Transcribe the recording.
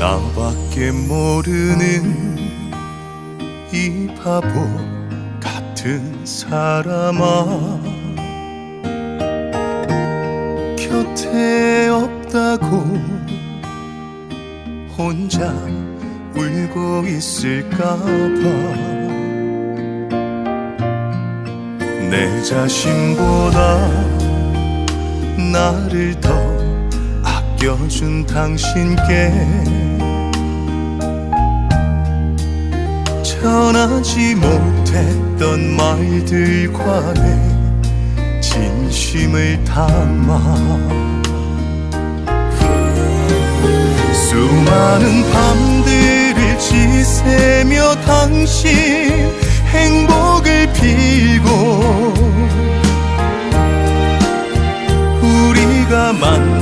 나밖에 모르는 이 바보 같은 사람아. 곁에 없다고 혼자 울고 있을까봐. 내 자신보다 나를 더 아껴준 당신께 전하지 못했던 말들과 내 진심을 담아 수많은 밤들을 지새며 당신 행복을 빌고 우리가 만